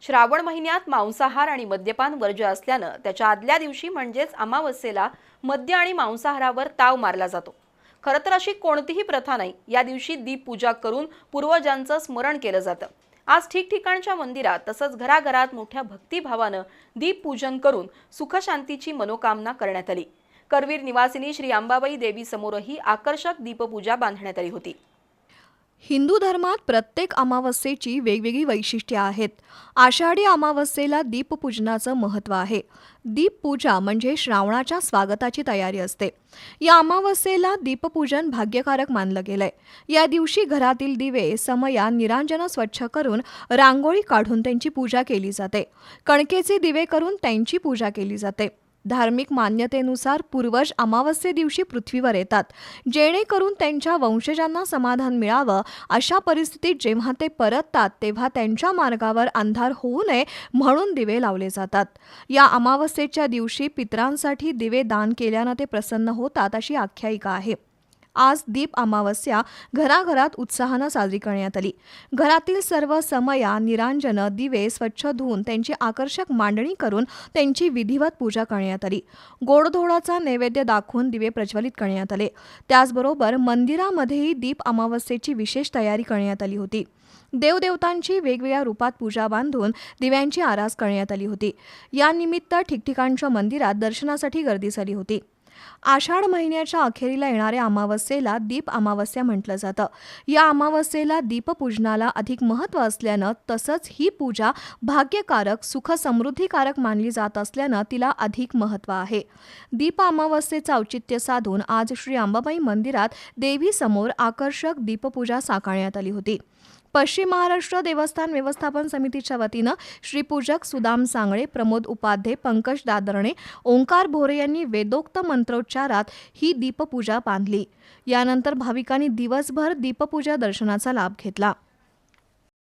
श्रावण महिन्यात मांसाहार आणि मद्यपान वर्ज्य असल्यानं त्याच्या आदल्या दिवशी म्हणजेच अमावस्येला मद्य आणि मांसाहारावर ताव मारला जातो. खरं तर अशी कोणतीही प्रथा नाही. या दिवशी दीपपूजा करून पूर्वजांचं स्मरण केलं जातं. आज ठिकठिकाणच्या मंदिरात तसंच घराघरात मोठ्या भक्तिभावानं दीपपूजन करून सुखशांतीची मनोकामना करण्यात आली. करवीर निवासिनी श्री अंबाबाई देवी समोरही आकर्षक दीपपूजा बांधण्यात आली होती. हिंदू धर्मात प्रत्येक अमावस्येची वेगवेगळी वैशिष्ट्ये आहेत. आषाढी अमावस्येला दीपपूजनाचं महत्त्व आहे. दीपपूजा म्हणजे श्रावणाच्या स्वागताची तयारी असते. या अमावस्येला दीपपूजन भाग्यकारक मानलं गेलंय. या दिवशी घरातील दिवे समया निरांजन स्वच्छ करून रांगोळी काढून त्यांची पूजा केली जाते. कणकेचे दिवे करून त्यांची पूजा केली जाते. धार्मिक मान्यतेनुसार पूर्वज अमावस्ये दिवशी पृथ्वीवर येतात. जेणेकरून त्यांच्या वंशजांना समाधान मिळावं अशा परिस्थितीत जेव्हा ते परततात तेव्हा त्यांच्या मार्गावर अंधार होऊ नये म्हणून दिवे लावले जातात. या अमावस्येच्या दिवशी पितरांसाठी दिवे दान केल्यानं ते प्रसन्न होतात अशी आख्यायिका आहे. आज दीप अमावस्या घराघरात उत्साहानं साजरी करण्यात आली. घरातील सर्व समया निरांजनं दिवे स्वच्छ धुवून त्यांची आकर्षक मांडणी करून त्यांची विधिवत पूजा करण्यात आली. गोडधोडाचा नैवेद्य दाखवून दिवे प्रज्वलित करण्यात आले. त्याचबरोबर मंदिरामध्येही दीप अमावस्येची विशेष तयारी करण्यात आली होती. देवदेवतांची वेगवेगळ्या रूपात पूजा बांधून दिव्यांची आरास करण्यात आली होती. यानिमित्त ठिकठिकाणच्या मंदिरात दर्शनासाठी गर्दी झाली होती. आषाढ महिन्याच्या अखेरीला येणाऱ्या अमावस्येला दीप अमावस्या म्हटलं जातं. या अमावस्येला दीपपूजनाला अधिक महत्त्व असल्यानं तसंच ही पूजा भाग्यकारक सुखसमृद्धीकारक मानली जात असल्यानं तिला अधिक महत्त्व आहे. दीप अमावस्येचं औचित्य साधून आज श्री अंबाबाई मंदिरात देवीसमोर आकर्षक दीपपूजा साकारण्यात आली होती. पश्चिम महाराष्ट्र देवस्थान व्यवस्थापन समितीच्या वतीनं श्रीपूजक सुदाम सांगळे प्रमोद उपाध्ये पंकज दादरणे ओंकार भोरे यांनी वेदोक्त मंत्रोच्चारात ही दीपपूजा बांधली. यानंतर भाविकांनी दिवसभर दीपपूजा दर्शनाचा लाभ घेतला.